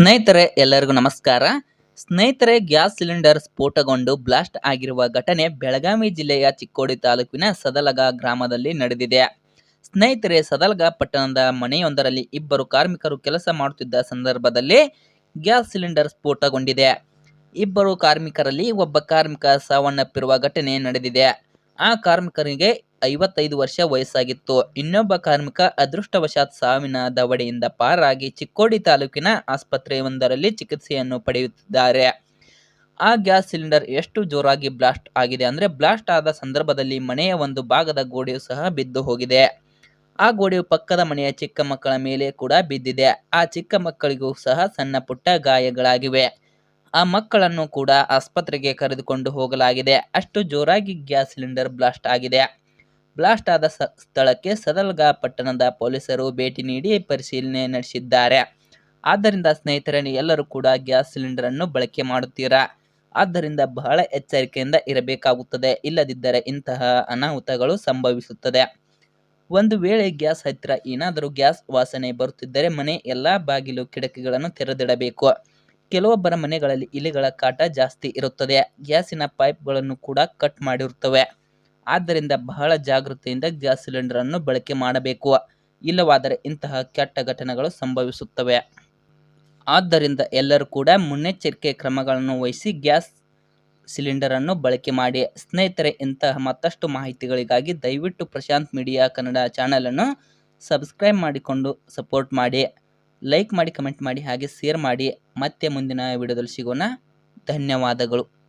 ಸ್ನೇಹಿತರೆ, ಎಲ್ಲರಿಗೂ ನಮಸ್ಕಾರ. ಸ್ನೇಹಿತರೆ, ಗ್ಯಾಸ್ ಸಿಲಿಂಡರ್ ಸ್ಫೋಟಗೊಂಡು ಬ್ಲಾಸ್ಟ್ ಆಗಿರುವ ಘಟನೆ ಬೆಳಗಾವಿ ಜಿಲ್ಲೆಯ ಚಿಕ್ಕೋಡಿ ತಾಲೂಕಿನ ಸದಲಗ ಗ್ರಾಮದಲ್ಲಿ ನಡೆದಿದೆ. ಸ್ನೇಹಿತರೆ, ಸದಲಗ ಪಟ್ಟಣದ ಮನೆಯೊಂದರಲ್ಲಿ ಇಬ್ಬರು ಕಾರ್ಮಿಕರು ಕೆಲಸ ಮಾಡುತ್ತಿದ್ದ ಸಂದರ್ಭದಲ್ಲಿ ಗ್ಯಾಸ್ ಸಿಲಿಂಡರ್ ಸ್ಫೋಟಗೊಂಡಿದೆ. ಇಬ್ಬರು ಕಾರ್ಮಿಕರಲ್ಲಿ ಒಬ್ಬ ಕಾರ್ಮಿಕ ಸಾವನ್ನಪ್ಪಿರುವ ಘಟನೆ ನಡೆದಿದೆ. ಆ ಕಾರ್ಮಿಕರಿಗೆ ಐವತ್ತೈದು ವರ್ಷ ವಯಸ್ಸಾಗಿತ್ತು. ಇನ್ನೊಬ್ಬ ಕಾರ್ಮಿಕ ಅದೃಷ್ಟವಶಾತ್ ಸಾವಿನ ದವಡೆಯಿಂದ ಪಾರಾಗಿ ಚಿಕ್ಕೋಡಿ ತಾಲೂಕಿನ ಆಸ್ಪತ್ರೆಯೊಂದರಲ್ಲಿ ಚಿಕಿತ್ಸೆಯನ್ನು ಪಡೆಯುತ್ತಿದ್ದಾರೆ. ಆ ಗ್ಯಾಸ್ ಸಿಲಿಂಡರ್ ಎಷ್ಟು ಜೋರಾಗಿ ಬ್ಲಾಸ್ಟ್ ಆಗಿದೆ ಅಂದರೆ ಬ್ಲಾಸ್ಟ್ ಆದ ಸಂದರ್ಭದಲ್ಲಿ ಮನೆಯ ಒಂದು ಭಾಗದ ಗೋಡೆಯು ಸಹ ಬಿದ್ದು ಹೋಗಿದೆ. ಆ ಗೋಡೆಯು ಪಕ್ಕದ ಮನೆಯ ಚಿಕ್ಕ ಮಕ್ಕಳ ಮೇಲೆ ಕೂಡ ಬಿದ್ದಿದೆ. ಆ ಚಿಕ್ಕ ಮಕ್ಕಳಿಗೂ ಸಹ ಸಣ್ಣ ಪುಟ್ಟ ಗಾಯಗಳಾಗಿವೆ. ಆ ಮಕ್ಕಳನ್ನು ಕೂಡ ಆಸ್ಪತ್ರೆಗೆ ಕರೆದುಕೊಂಡು ಹೋಗಲಾಗಿದೆ. ಅಷ್ಟು ಜೋರಾಗಿ ಗ್ಯಾಸ್ ಸಿಲಿಂಡರ್ ಬ್ಲಾಸ್ಟ್ ಆಗಿದೆ. ಬ್ಲಾಸ್ಟ್ ಆದ ಸ್ಥಳಕ್ಕೆ ಸದಲ್ಗಾ ಪಟ್ಟಣದ ಪೊಲೀಸರು ಭೇಟಿ ನೀಡಿ ಪರಿಶೀಲನೆ ನಡೆಸಿದ್ದಾರೆ. ಆದ್ದರಿಂದ ಸ್ನೇಹಿತರನ್ನು ಎಲ್ಲರೂ ಕೂಡ ಗ್ಯಾಸ್ ಸಿಲಿಂಡರ್ ಅನ್ನು ಬಳಕೆ ಮಾಡುತ್ತೀರಾ? ಆದ್ದರಿಂದ ಬಹಳ ಎಚ್ಚರಿಕೆಯಿಂದ ಇರಬೇಕಾಗುತ್ತದೆ. ಇಲ್ಲದಿದ್ದರೆ ಇಂತಹ ಅನಾಹುತಗಳು ಸಂಭವಿಸುತ್ತದೆ. ಒಂದು ವೇಳೆ ಗ್ಯಾಸ್ ಹತ್ತಿರ ಏನಾದರೂ ಗ್ಯಾಸ್ ವಾಸನೆ ಬರುತ್ತಿದ್ದರೆ ಮನೆ ಎಲ್ಲ ಬಾಗಿಲು ಕಿಟಕಿಗಳನ್ನು ತೆರೆದಿಡಬೇಕು. ಕೆಲವೊಬ್ಬರ ಮನೆಗಳಲ್ಲಿ ಇಲಿಗಳ ಕಾಟ ಜಾಸ್ತಿ ಇರುತ್ತದೆ. ಗ್ಯಾಸಿನ ಪೈಪ್ಗಳನ್ನು ಕೂಡ ಕಟ್ ಮಾಡಿರುತ್ತವೆ. ಆದ್ದರಿಂದ ಬಹಳ ಜಾಗೃತಿಯಿಂದ ಗ್ಯಾಸ್ ಸಿಲಿಂಡರ್ ಅನ್ನು ಬಳಕೆ ಮಾಡಬೇಕು. ಇಲ್ಲವಾದರೆ ಇಂತಹ ಕೆಟ್ಟ ಘಟನೆಗಳು ಸಂಭವಿಸುತ್ತವೆ. ಆದ್ದರಿಂದ ಎಲ್ಲರೂ ಕೂಡ ಮುನ್ನೆಚ್ಚರಿಕೆ ಕ್ರಮಗಳನ್ನು ವಹಿಸಿ ಗ್ಯಾಸ್ ಸಿಲಿಂಡರ್ ಅನ್ನು ಬಳಕೆ ಮಾಡಿ. ಸ್ನೇಹಿತರೆ, ಇಂತಹ ಮತ್ತಷ್ಟು ಮಾಹಿತಿಗಳಿಗಾಗಿ ದಯವಿಟ್ಟು ಪ್ರಶಾಂತ್ ಮೀಡಿಯಾ ಕನ್ನಡ ಅನ್ನು ಸಬ್ಸ್ಕ್ರೈಬ್ ಮಾಡಿಕೊಂಡು ಸಪೋರ್ಟ್ ಮಾಡಿ. ಲೈಕ್ ಮಾಡಿ, ಕಮೆಂಟ್ ಮಾಡಿ, ಹಾಗೆ ಶೇರ್ ಮಾಡಿ. ಮತ್ತೆ ಮುಂದಿನ ವಿಡಿಯೋದಲ್ಲಿ ಸಿಗೋಣ. ಧನ್ಯವಾದಗಳು.